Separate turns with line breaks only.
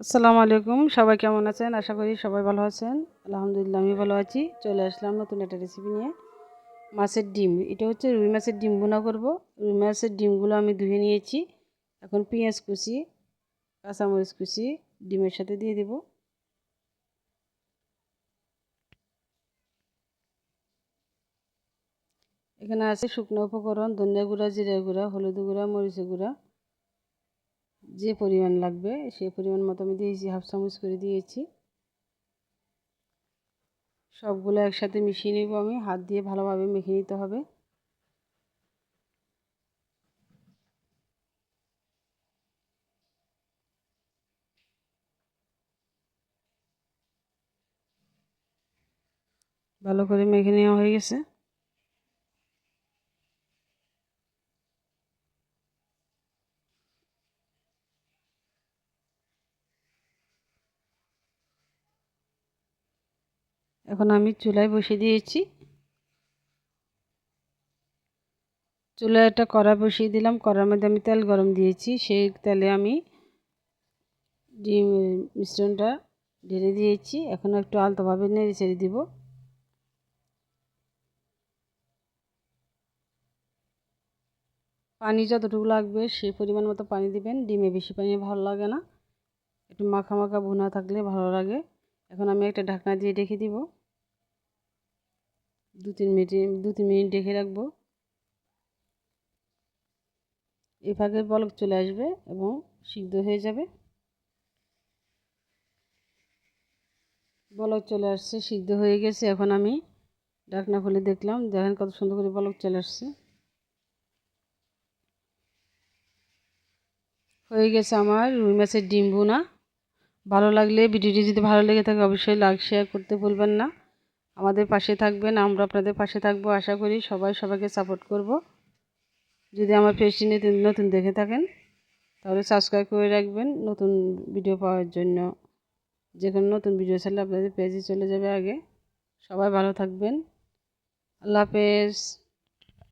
আসসালামু আলাইকুম, সবাই কেমন আছেন? আশা করি সবাই ভালো আছেন। আলহামদুলিল্লাহ, আমি ভালো আছি। চলে আসলাম নতুন একটা রেসিপি নিয়ে। মাছের ডিম, এটা হচ্ছে রুই মাছের ডিম বোনা করব। রুই মাছের ডিমগুলো আমি ধুয়ে নিয়েছি। এখন পেঁয়াজ কুচি, কাঁচামরিচ কুচি, ডিমের সাথে দিয়ে দেব। এখানে আছে শুকনো উপকরণ, ধনিয়া গুঁড়া, জিরা গুঁড়া, হলুদ গুঁড়া মরিচ গুঁড়া। যে পরিমাণ লাগবে সেই পরিমাণ মতো আমি দিয়েছি, হাফ চামচ করে দিয়েছি। সবগুলো একসাথে মিশিয়ে নেব আমি, হাত দিয়ে ভালোভাবে মেখে নিতে হবে। ভালো করে মেখে নেওয়া হয়ে গেছে। এখন আমি চুলায় বসিয়ে দিয়েছি। চুলায় একটা কড়া বসিয়ে দিলাম। কড়ার মধ্যে আমি তেল গরম দিয়েছি। সেই তেলে আমি ডিম, মিশ্রণটা ঢেলে দিয়েছি। এখন একটু আলতোভাবে নেড়ে ছেড়ে দিব। পানি যতটুকু লাগবে সেই পরিমাণ মতো পানি দিবেন। ডিমে বেশি পানি ভালো লাগে না। একটু মাখা মাখা ভুনা থাকলে ভালো লাগে। এখন আমি একটা ঢাকনা দিয়ে রেখে দিব। দু তিন মিনিট দু তিন মিনিট রেখে রাখব। এই ফাঁকে বলক চলে আসবে এবং সিদ্ধ হয়ে যাবে। বলক চলে আসছে, সিদ্ধ হয়ে গেছে। এখন আমি ডাকনা খুলে দেখলাম, দেখেন কত সুন্দর করে বলক চলে আসছে। হয়ে গেছে আমার রুই মাছের ডিম ভালো লাগলে ভিডিওটি যদি ভালো লেগে থাকে, অবশ্যই লাইক শেয়ার করতে ভুলবেন না। আমাদের পাশে থাকবেন, আমরা আপনাদের পাশে থাকব, আশা করি সবাই সবাইকে সাপোর্ট করব। যদি আমার পেজটি নতুন দেখে থাকেন, তাহলে সাবস্ক্রাইব করে রাখবেন নতুন ভিডিও পাওয়ার জন্য। যে কোনো নতুন ভিডিও ছাড়লে আপনাদের পেজে চলে যাবে আগে। সবাই ভালো থাকবেন। আল্লাহ হাফেজ।